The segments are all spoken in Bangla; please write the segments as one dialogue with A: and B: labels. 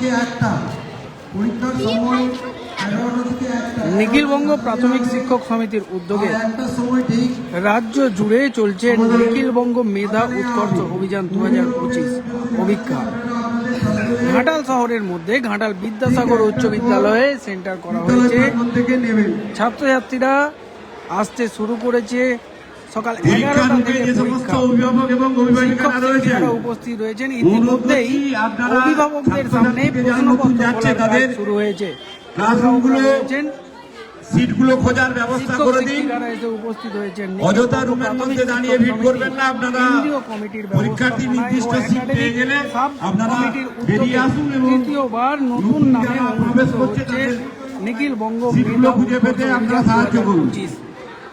A: থেকে একটা পরীক্ষার সময় এগারোটা থেকে
B: নিখিলবঙ্গ প্রাথমিক শিক্ষক সমিতির উদ্যোগে রাজ্য জুড়ে চলছে নিখিলবঙ্গ মেধা উৎকর্ষ অভিযান দু হাজার পঁচিশ অভিজ্ঞা ঘাটাল শহরের মধ্যে ঘাটাল বিদ্যাসাগর উচ্চ বিদ্যালয়ে সেন্টার করা হয়েছে। ছাত্রছাত্রীরা আসতে শুরু করেছে সকাল এগারোটা থেকে পরীক্ষা।
C: অভিভাবক এবং
B: শিক্ষক শিক্ষিকারা উপস্থিত রয়েছেন। ইতিমধ্যেই অভিভাবকদের সামনে প্রশ্নপত্র শুরু হয়েছে।
C: ক্লাসরুমগুলো সিটগুলো খোঁজার ব্যবস্থা করে দিন।
B: উপস্থিত হয়েছেন
C: অযথা রুমের মধ্যে দাঁড়িয়ে ভিড় করবেন না আপনারা।
B: কমিটির
C: পরীক্ষার্থী নির্দিষ্ট সিট পেয়ে গেলে আপনারা বেরিয়ে আসুন এবং
B: তৃতীয়বার নতুন
C: নতুন
B: নামে
C: প্রবেশ করছে
B: নিখিল বঙ্গ
C: খুঁজে পেতে আপনারা সাহায্য করুন।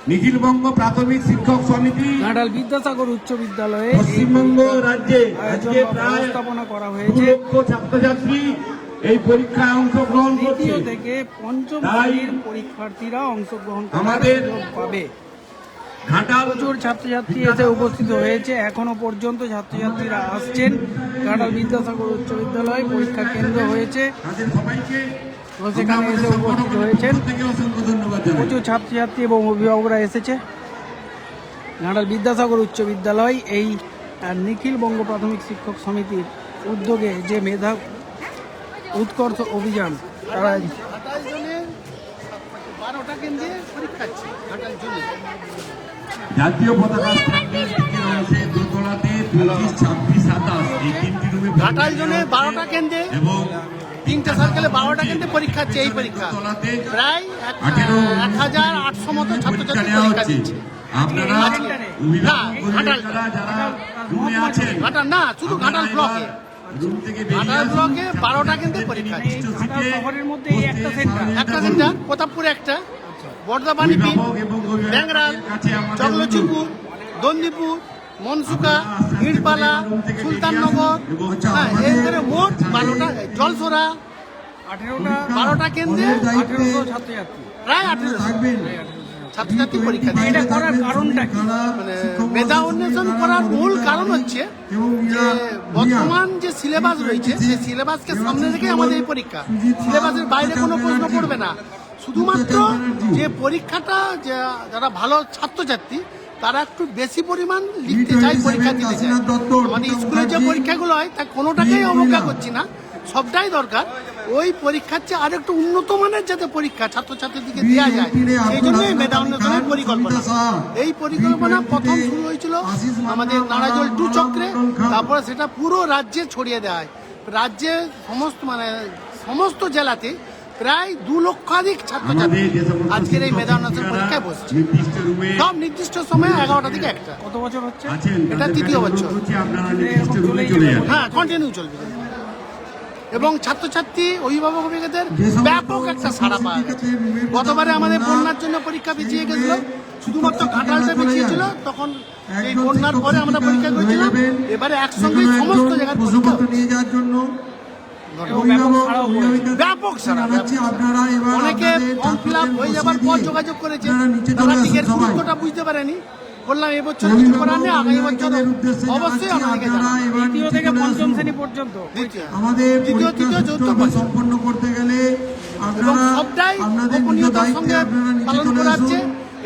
C: নিখিলবঙ্গ প্রাথমিক শিক্ষক সমিতি
B: ঘাটাল বিদ্যাসাগর উচ্চ বিদ্যালয়ে
C: পশ্চিমবঙ্গ রাজ্যে আজকে প্রায়
B: স্থাপনা করা হয়েছে।
C: লক্ষ ছাত্রছাত্রী এই পরীক্ষায় অংশগ্রহণ করছে।
B: থেকে পঞ্চম পরীক্ষার্থীরা অংশগ্রহণ
C: আমাদের
B: পাবে। প্রচুর ছাত্রছাত্রী এসে উপস্থিত হয়েছে। এখনও পর্যন্ত ছাত্রছাত্রীরা আসছেন। ঘাটাল বিদ্যাসাগর উচ্চ বিদ্যালয় পরীক্ষা কেন্দ্র হয়েছে। সেখানে এসে উপস্থিত হয়েছেন। প্রচুর ছাত্রছাত্রী এবং অভিভাবকরা এসেছে। ঘাটাল বিদ্যাসাগর উচ্চ বিদ্যালয় এই নিখিল বঙ্গ প্রাথমিক শিক্ষক সমিতির উদ্যোগে যে মেধা উৎকর্ষ অভিযান তারা
D: ঘাটাল জোনে বারোটা কেন্দ্রে পরীক্ষা আছে ঘাটাল জোনে
C: জাতীয় পতাকা দিকের দোতলাতে পঁচিশ ছাব্বিশ সাতাশ। এই তিনটি রুমে
D: ঘাটাল জোনে বারোটা কেন্দ্রে
C: এবং
D: তিনটে সার্কেলে বারোটা কেন্দ্রে পরীক্ষা আছে এই পরীক্ষা। প্রায় এক- হাজার আটশো মতো ছাত্রছাত্রী পরীক্ষা দিচ্ছে।
C: আপনারা।
D: না, ঘাটাল।
C: যারা রুমে আছেন
D: ঘাটাল না শুধু ঘাটাল ব্লকে। ব্লকে বারোটা কেন্দ্রে
C: ছাত্রছাত্রীদের
D: পরীক্ষা।
B: শহরের মধ্যে একটা সেন্টার।
D: একটা সেন্টার প্রতাপপুরে একটা। ব্যাংরাল চকলচিপুর দন্দিপুর মনসুকা হিড়পালা সুলতাননগর হ্যাঁ মোট বারোটা জলসোরা
B: আঠেরোটা
D: বারোটা কেন্দ্রে
B: আঠেরোশো ছাত্রছাত্রী।
D: প্রায় আঠেরো
A: থাকবেন।
D: ছাত্রছাত্রী পরীক্ষা দিচ্ছে
B: এটা করার কারণটা কি?
D: মানে মেধা
A: মহাশয়
D: উন্মেষণ
A: যারা
D: করার মূল কারণ হচ্ছে যে বর্তমান যে সিলেবাস রয়েছে সেই সিলেবাসকে সামনে রেখে আমাদের এই পরীক্ষা। সিলেবাসের বাইরে কোনো প্রশ্ন পড়বে না। শুধুমাত্র যে পরীক্ষাটা যা- যারা ভালো ছাত্রছাত্রী তারা একটু বেশি পরিমাণ লিখতে চায় পরীক্ষা দিতে চায়। আমাদের স্কুলে যে পরীক্ষাগুলো হয় তা কোনোটাকেই অবজ্ঞা করছি না। সবটাই দরকার। ওই পরীক্ষার চেয়ে আর একটু উন্নত মানের যাতে পরীক্ষা ছাত্রছাত্রীদেরকে দেওয়া যায় সেই জন্যই মেধা উন্নয়নের পরিকল্পনা। এই পরিকল্পনা প্রথম শুরু হয়েছিল আমাদের নারাজল টু চক্রে তারপরে সেটা পুরো রাজ্যে ছড়িয়ে দেওয়া হয়। রাজ্যে সমস্ত মানে সমস্ত জেলাতে প্রায় দু লক্ষাধিক ছাত্রছাত্রী আজকের এই মেধা উন্নয়ন পরীক্ষায় বসছে। সব নির্দিষ্ট সময়ে এগারোটা থেকে একটা।
B: কত বছর হচ্ছে?
D: এটা তৃতীয় বছর।
C: অনুরোধ করছি আপনারা নির্দিষ্ট রুমে চলে যান।
D: হ্যাঁ কন্টিনিউ চলবে। এবং ছাত্রছাত্রী অভিভাবক অভিভাবকদের ব্যাপক একটা সাড়া পাওয়া গেছে গতবারে আমাদের বন্যার জন্য পরীক্ষা পিছিয়ে গেছিল শুধুমাত্র ঘাটালটা পিছিয়েছিল তখন এই বন্যার পরে আমরা পরীক্ষা করেছিলাম এবারে একসঙ্গে সমস্ত জায়গায় পরীক্ষা।
A: নিয়ে যাওয়ার জন্য
B: ব্যাপক
A: এবার
D: অনেকে ফর্ম ফিল আপ হয়ে যাবার পর যোগাযোগ করেছে। তারা
A: আসুন
D: গুরুত্বটা বুঝতে পারেনি। বললাম এবছর কিছু করার নেই আগামী বছর অবশ্যই আমাদেরকে
A: আপনারা
D: জানাবেন।
A: এবার
B: তৃতীয়
A: নিচে
B: থেকে পঞ্চম শ্রেণি পর্যন্ত।
D: দ্বিতীয়।
A: আমাদের
D: তৃতীয়, চতুর্থ
A: সম্পন্ন করতে গেলে
D: এবং সবটাই
A: আপনাদের নিজ
D: গোপনীয়তার
A: দায়িত্বে
D: সঙ্গে পালন করা হচ্ছে।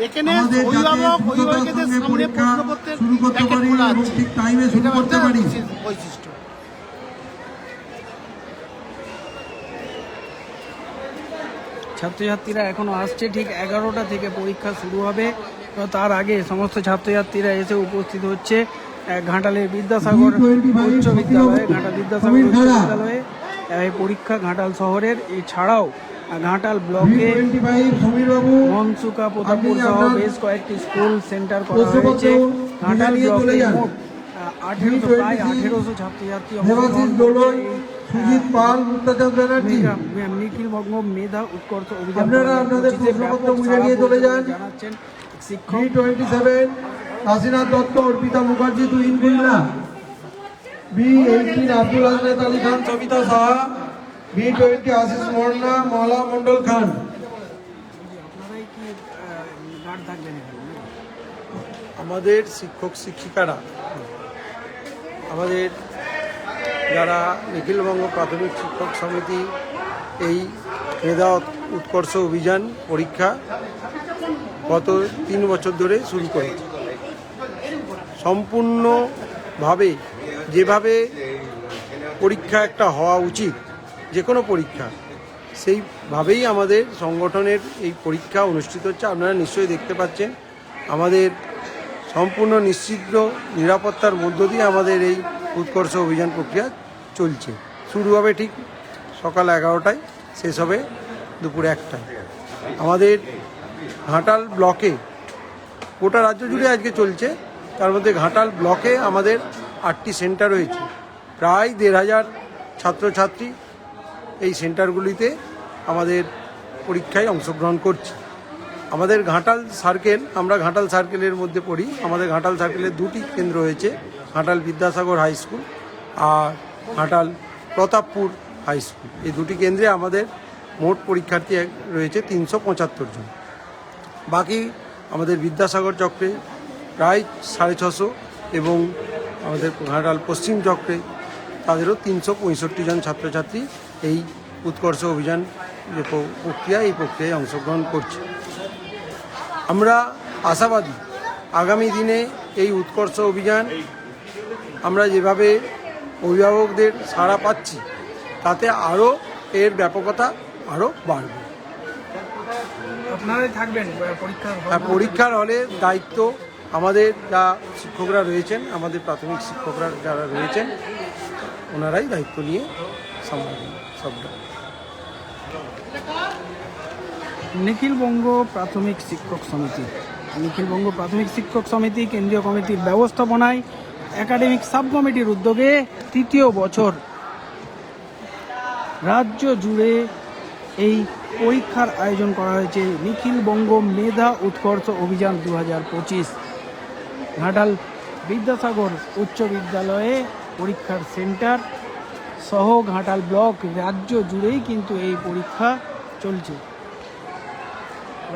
D: এখানে অভিভাবক অভিভাবকদের সামনে প্রশ্নপত্রের
A: শুরু করতে
D: প্যাকেট
A: পারি
D: খোলা আছে।
A: ঠিক টাইমে শুরু
D: এটা
A: করতে
D: একটা
A: পারি।
D: বৈশিষ্ট্য।
B: ছাত্রছাত্রীরা এখনও আসছে ঠিক এগারোটা থেকে পরীক্ষা শুরু হবে। তো তার আগে সমস্ত ছাত্রছাত্রীরা এসে উপস্থিত হচ্ছে। ঘাটালের বিদ্যাসাগর উচ্চ বিদ্যালয়ে ঘাটাল বিদ্যাসাগর উচ্চ বিদ্যালয়ে এই পরীক্ষা ঘাটাল শহরের। এছাড়াও ঘাটাল ব্লকে মনসুকা প্রতাপপুর সহ বেশ কয়েকটি স্কুল সেন্টার করা হয়েছে। ঘাটাল ব্লকে। মোট আঠেরোশো প্রায় আঠেরোশো ছাত্রছাত্রী অংশগ্রহণ
A: সুজিত পাল মুক্তাচাঁদ ব্যানার্জি।
B: মেধা- নিখিল বঙ্গ মেধা উৎকর্ষ অভিযান
A: আপনারা আপনাদের
B: 2025
A: প্রশ্নপত্র বুঝে নিয়ে চলে যান।
B: জানাচ্ছেন শিক্ষক।
A: Twenty seven Kashinath Dutta Arpita Mukherjee Tuhin Kulla B eighteen Abdul Hasnat Ali Khan Sabita Saha. B twenty Ashis Mohona Mohola Mondal Khan?
E: আমাদের শিক্ষক শিক্ষিকারা আমাদের
A: যারা নিখিলবঙ্গ প্রাথমিক শিক্ষক সমিতি এই মেধা উৎকর্ষ অভিযান পরীক্ষা গত তিন বছর ধরে শুরু করেছে। সম্পূর্ণভাবে যেভাবে পরীক্ষা একটা হওয়া উচিত, যে কোনো পরীক্ষা, সেইভাবেই আমাদের সংগঠনের এই পরীক্ষা অনুষ্ঠিত হচ্ছে। আপনারা নিশ্চয়ই দেখতে পাচ্ছেন, আমাদের সম্পূর্ণ নিশ্চিত নিরাপত্তার মধ্য দিয়ে আমাদের এই উৎকর্ষ অভিযান প্রক্রিয়া চলছে। শুরু হবে ঠিক সকাল এগারোটায়, শেষ হবে দুপুর একটায়। আমাদের ঘাটাল ব্লকে গোটা রাজ্য জুড়ে আজকে চলছে। তার মধ্যে ঘাটাল ব্লকে আমাদের আটটি সেন্টার রয়েছে। প্রায় দেড় হাজার ছাত্রছাত্রী এই সেন্টারগুলিতে আমাদের পরীক্ষায় অংশগ্রহণ করছে। আমাদের ঘাটাল সার্কেল, আমরা ঘাটাল সার্কেলের মধ্যে পড়ি। আমাদের ঘাটাল সার্কেলের দুটি কেন্দ্র হয়েছে ঘাটাল বিদ্যাসাগর হাই স্কুল আর ঘাটাল প্রতাপপুর হাই স্কুল। এই দুটি কেন্দ্রে আমাদের মোট পরীক্ষার্থী রয়েছে তিনশো পঁচাত্তর জন। বাকি আমাদের বিদ্যাসাগর চক্রে প্রায় সাড়ে ছশো এবং আমাদের ঘাটাল পশ্চিম চক্রে তাদেরও তিনশো পঁয়ষট্টি জন ছাত্রছাত্রী এই উৎকর্ষ অভিযান যে প্রক্রিয়া, এই প্রক্রিয়ায় অংশগ্রহণ করছে। আমরা আশাবাদী আগামী দিনে এই উৎকর্ষ অভিযান আমরা যেভাবে অভিভাবকদের সাড়া পাচ্ছি তাতে আরও এর ব্যাপকতা আরও বাড়বে।
B: আপনারাই থাকবেন পরীক্ষার হলে
A: দায়িত্ব আমাদের যা শিক্ষকরা রয়েছেন আমাদের প্রাথমিক শিক্ষকরা যারা রয়েছেন ওনারাই দায়িত্ব নিয়ে সামলাবেন সবটা।
B: নিখিলবঙ্গ প্রাথমিক শিক্ষক সমিতি। নিখিলবঙ্গ প্রাথমিক শিক্ষক সমিতি কেন্দ্রীয় কমিটির ব্যবস্থাপনায় একাডেমিক সাব কমিটির উদ্যোগে তৃতীয় বছর রাজ্য জুড়ে এই পরীক্ষার আয়োজন করা হয়েছে। নিখিলবঙ্গ মেধা উৎকর্ষ অভিযান দু হাজার পঁচিশ। ঘাটাল বিদ্যাসাগর উচ্চ বিদ্যালয়ে পরীক্ষার সেন্টার সহ ঘাটাল ব্লক রাজ্য জুড়েই কিন্তু এই পরীক্ষা চলছে।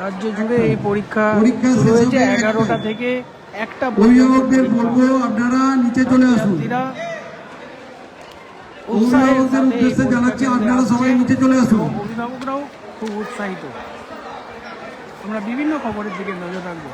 B: রাজ্য জুড়ে এই পরীক্ষা এগারোটা থেকে একটা
A: অভিভাবকদের বলব আপনারা নিচে চলে আসুন। অভিভাবকদের উদ্দেশ্যে জানাচ্ছি আপনারা সবাই নিচে চলে আসুন।
B: অভিভাবকরাও খুব উৎসাহিত। আমরা বিভিন্ন খবরের দিকে নজর রাখব।